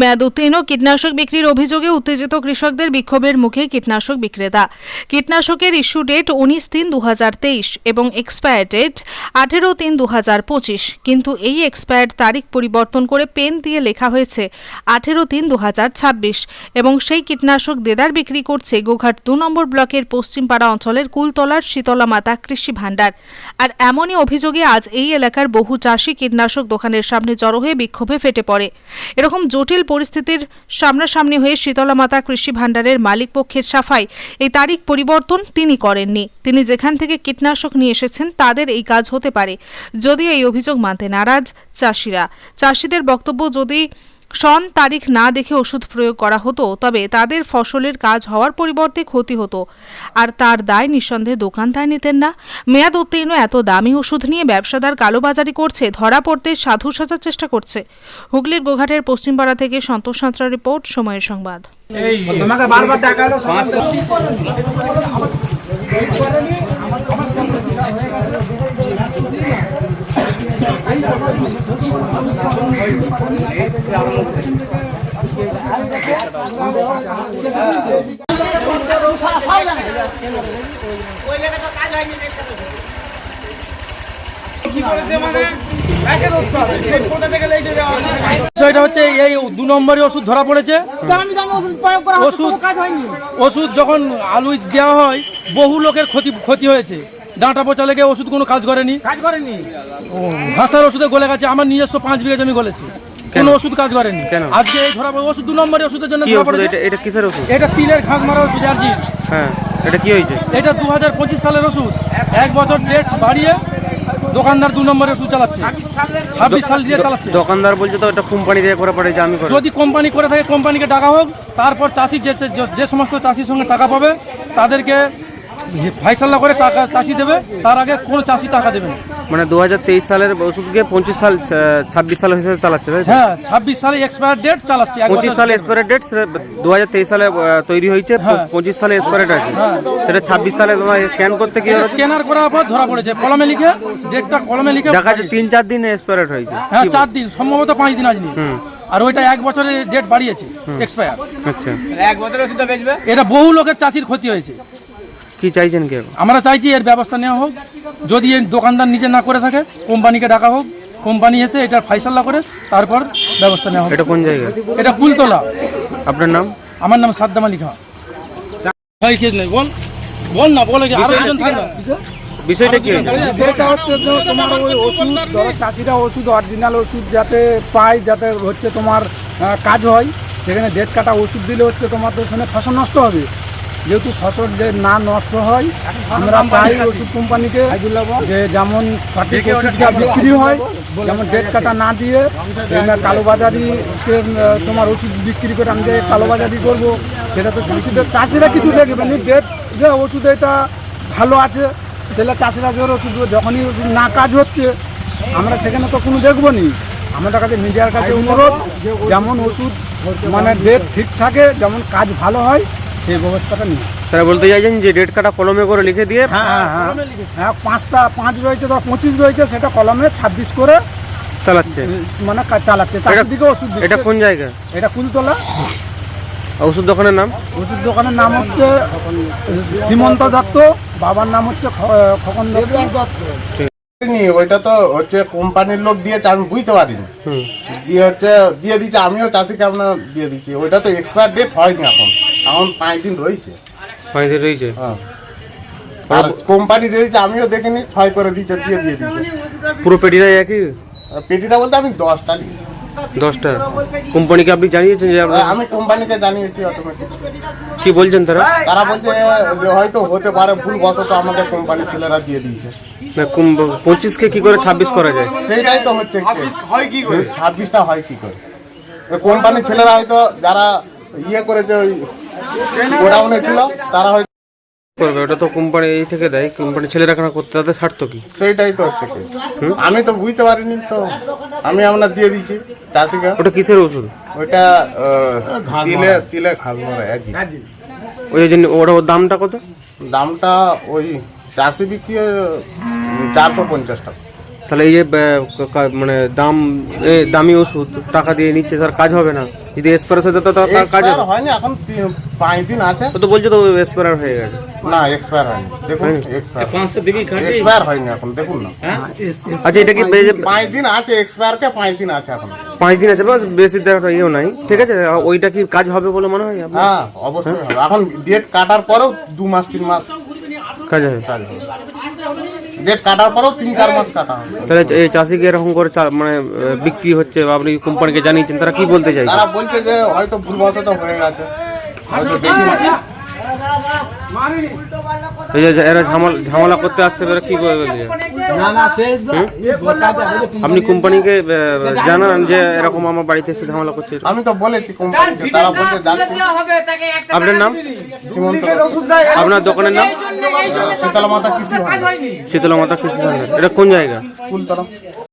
মেয়াদ উত্তীর্ণ কীটনাশক বিক্রির অভিযোগে উত্তেজিত কৃষকদের বিক্ষোভের মুখে কীটনাশক বিক্রেতা। কীটনাশকের ইস্যু ডেট উনিশ তিন দু এবং এক্সপায়ার ডেট আঠেরো তিন দু কিন্তু এই এক্সপায়ার তারিখ পরিবর্তন করে পেন দিয়ে লেখা হয়েছে আঠেরো তিন দু এবং সেই কীটনাশক দেদার বিক্রি করছে গোঘাট দু নম্বর ব্লকের পশ্চিমপাড়া অঞ্চলের কুলতলার শীতলা মাতা কৃষি ভাণ্ডার। আর এমনই অভিযোগে আজ এই এলাকার বহু চাষি কীটনাশক দোকানের সামনে জড়ো হয়ে বিক্ষোভে ফেটে পড়ে। এরকম জটিল পরিস্থিতির সামনাসামনি হয়ে শীতলা মাতা কৃষি ভাণ্ডারের মালিক পক্ষের সাফাই। এই তারিখ পরিবর্তন তিনি করেননি। তিনি যেখান থেকে কীটনাশক নিয়ে এসেছেন, তাদের এই কাজ হতে পারে। যদিও এই অভিযোগ মানতে নারাজ চাষিরা। চাষিদের বক্তব্য যদি সন তারিখ না দেখে ওষুধ প্রয়োগ করা হতো, তবে তাদের ফসলের কাজ হওয়ার পরিবর্তে ক্ষতি হতো। আর তার দায় নিঃসন্দেহে দোকানদার নিতেন না। মেয়াদ উত্তীর্ণ এত দামি ওষুধ নিয়ে ব্যবসাদার কালোবাজারি করছে, ধরা পড়তে সাধু সাজার চেষ্টা করছে। হুগলির গোঘাটের পশ্চিমপাড়া থেকে সন্তোষ সাঁতরা রিপোর্ট, সময়ের সংবাদ। বিষয়টা হচ্ছে এই দু নম্বরই ওষুধ ধরা পড়েছে। ওষুধ ওষুধ যখন আলু দেওয়া হয় বহু লোকের ক্ষতি ক্ষতি হয়েছে। ডাঁটা পচা লেগে ওষুধ কোনো কাজ করেনি। কাজ করেনি। ভাষার ওষুধে গলে গেছে আমার নিজস্ব পাঁচ বিঘা জমি গলেছে। কোনো? ওষুধ কাজ করেনি। কেন? আজকে এই ধরা ওষুধ দু নম্বরের ওষুধের জন্য ধরা পড়েছে। এটা এটা কিসের ওষুধ? এটা তিলের ঘাস মারা ওষুধ আর্জি হ্যাঁ এটা কি হয়েছে? এটা দু হাজার পঁচিশ সালের ওষুধ। এক বছর ডেট বাড়িয়ে দোকানদার দু নম্বরের ওষুধ চালাচ্ছে। ছাব্বিশ সাল দিয়ে চালাচ্ছে। দোকানদার বলছে তো এটা কোম্পানি দিয়ে করে পড়েছে আমি যদি কোম্পানি করে থাকে কোম্পানিকে টাকা হোক তারপর চাষি যে- যে সমস্ত চাষির সঙ্গে টাকা পাবে তাদেরকে ফাইসাল্লা করে টাকা চাষি দেবে তার আগে কোনো চাষি টাকা দেবে না। মানে দুহাজার তেইশ সালের ওষুধকে পঁচিশ সাল ছাব্বিশ সাল হিসেবে চালাচ্ছে হ্যাঁ ছাব্বিশ সালে এক্সপায়ার ডেট চালাচ্ছে পঁচিশ সালে এক্সপায়ার ডেট দু হাজার তেইশ সালে তৈরি হয়েছে হ্যাঁ। পঁচিশ সালে এক্সপায়ার আছে। সেটা ছাব্বিশ সালে তোমার স্ক্যান করতে গিয়ে স্ক্যানার করার পর ধরা পড়েছে কলমে লিখে ডেটটা কলমে লিখে দেখা যাচ্ছে তিন চার দিন এক্সপায়ার হয়েছে। হ্যাঁ চার দিন সম্ভবত পাঁচ দিন আজনি হুম। আর ওইটা এক বছরের ডেট বাড়িয়েছে এক্সপায়ার আচ্ছা। এক বছর ওষুধটা বেচবে? এটা বহু লোকের চাষির ক্ষতি হয়েছে। কি চাইছেন কি এখন? আমরা চাইছি এর ব্যবস্থা নেওয়া হোক। যদি এর দোকানদার নিজে না করে থাকে কোম্পানিকে ডাকা হোক কোম্পানি এসে এটার ফাইসাল্লা করে তারপর ব্যবস্থা নেওয়া হবে এটা কোন জায়গা? এটা কুলতলা। আপনার নাম? আমার নাম সাদ্দাম আলী খান ভাই কে নেই? বল। বল না বলে আরও একজন থাকে বিষয়টা কি? হয়েছে সেটা হচ্ছে যে তোমার ওই ওষুধ ধরো চাষিরা ওষুধ অরিজিনাল ওষুধ যাতে পায় যাতে হচ্ছে তোমার আহ, কাজ হয় সেখানে ডেট কাটা ওষুধ দিলে হচ্ছে তোমার তো সেখানে ফসল নষ্ট হবে। যেহেতু ফসল যে না নষ্ট হয় আমরা চাই ওষুধ কোম্পানিকে যে যেমন সঠিক ওষুধটা বিক্রি হয় যেমন ডেট কাটা না দিয়ে এখানে কালোবাজারিকে তোমার ওষুধ বিক্রি করে আমি যে কালোবাজারি করব সেটা তো চাষিদের চাষিরা কিছু দেখবে না। ডেট যে ওষুধ এটা ভালো আছে সেটা চাষিরা জোর ওষুধ যখনই ওষুধ না কাজ হচ্ছে আমরা সেখানে তো কোনো দেখব নি। আমাদের কাছে মিডিয়ার কাছে অনুরোধ যেমন ওষুধ মানে ডেট ঠিক থাকে যেমন কাজ ভালো হয় সেই ব্যবস্থাটা নিই তারা বলতে চাইছেন যে ডেট কাটা কলমে করে লিখে দিয়ে হ্যাঁ হ্যাঁ হ্যাঁ। হ্যাঁ পাঁচটা পাঁচ রয়েছে তো পঁচিশ রয়েছে সেটা কলমে ছাব্বিশ করে চালাচ্ছে। মানে চালাচ্ছে। চাষির দিকে ওষুধ এটা কোন জায়গা? এটা কুলতলা। ওষুধ দোকানের নাম? ওষুধ দোকানের নাম হচ্ছে সীমন্ত দত্ত বাবার নাম হচ্ছে খ- খোকন দত্ত। ওইটা তো হচ্ছে কোম্পানির লোক দিয়েছে আমি বুঝতে পারিনি। দিয়ে হচ্ছে দিয়ে দিচ্ছে আমিও চাষিকে আপনার দিয়ে দিচ্ছি। ওইটা তো এক্সপায়ার ডেট হয়নি এখন। এখন পাঁচ দিন রয়েছে। হয়তো রয়েছে? হ্যাঁ। আর কোম্পানি দিয়ে দিচ্ছে আমিও দেখিনি ছয় করে দিচ্ছে দিয়ে দিয়ে দিচ্ছে পুরো পেটিটাই একই? পেটিটা বলতে আমি দশটা নিই। দশটা? কোম্পানিকে আপনি জানিয়েছেন যে আমি কোম্পানিকে জানিয়েছি অটোমেটিক কি বলছেন তারা? তারা বলছে যে হয়তো হতে পারে ভুল বশত আমাদের কোম্পানির ছেলেরা দিয়ে দিয়েছে। না পঁচিশকে কি করে ছাব্বিশ করা যায়? সেইটাই তো হচ্ছে হয় কি করে? ছাব্বিশটা হয় কি করে? কোম্পানির ছেলেরা হয়তো যারা ইয়ে করেছে ওই গোডাউনে ছিল তারা হয়তো করবে ওটা তো কোম্পানি এই থেকে দেয় কোম্পানি ছেলেরা কেন করতে তাদের স্বার্থ কি? সেইটাই তো হচ্ছে আমি তো বুঝতে পারিনি তো আমি আপনার দিয়ে দিচ্ছি চাষিকে। ওটা কিসের ওষুধ? ওইটা আহ, তিলে তিলে খাব ওই জন্য ওটা ওর দামটা কত? দামটা ওই চাষি বিক্রি চারশো পঞ্চাশ টাকা। তাহলে এই যে মানে দাম এ, দামি ওষুধ টাকা দিয়ে নিচ্ছে তার কাজ হবে না। যদি এক্সপায়ার হতে তো তার কাজ হয়নি এখন পাঁচ দিন আছে। ও তো বলছে তো এক্সপায়ার হয়ে গেছে। না এক্সপায়ার হয়নি। দেখুন এক্সপায়ার এক্সপায়ার হয়নি এখন দেখুন না। আচ্ছা এটা কি পাঁচ দিন আছে এক্সপায়ারকে পাঁচ দিন আছে এখন। পাঁচ দিন আছে বাস বেশি দেখা ইয়েও নাই। ঠিক আছে ওইটা কি কাজ হবে বলে মনে হয় হ্যাঁ অবশ্যই হবে। এখন ডেট কাটার পরেও দু মাস তিন মাস কাজ হবে। কাজ হবে। ডেট কাটার পরেও তিন চার মাস কাটা হবে। তাহলে এই চাষিকে এরকম করে মানে বিক্রি হচ্ছে আপনি কোম্পানিকে জানিয়েছেন তারা কি বলতে চাই তারা বলছে যে হয়তো ভুলবশত হয়ে গেছে। হয়তো দেখি। এই যে এরা ঝামেলা ঝামেলা করতে আসছে এরা কি করে আপনি কোম্পানিকে জানান যে এরকম আমার বাড়িতে এসে ঝামেলা করছে। আমি তো বলেছি কোম্পানিকে তারা বলছে আপনার নাম? সীমন্ত আপনার দোকানের নাম? শীতলা মাতা কৃষি শীতলা মাতা কৃষি ভান্ডার। এটা কোন জায়গা?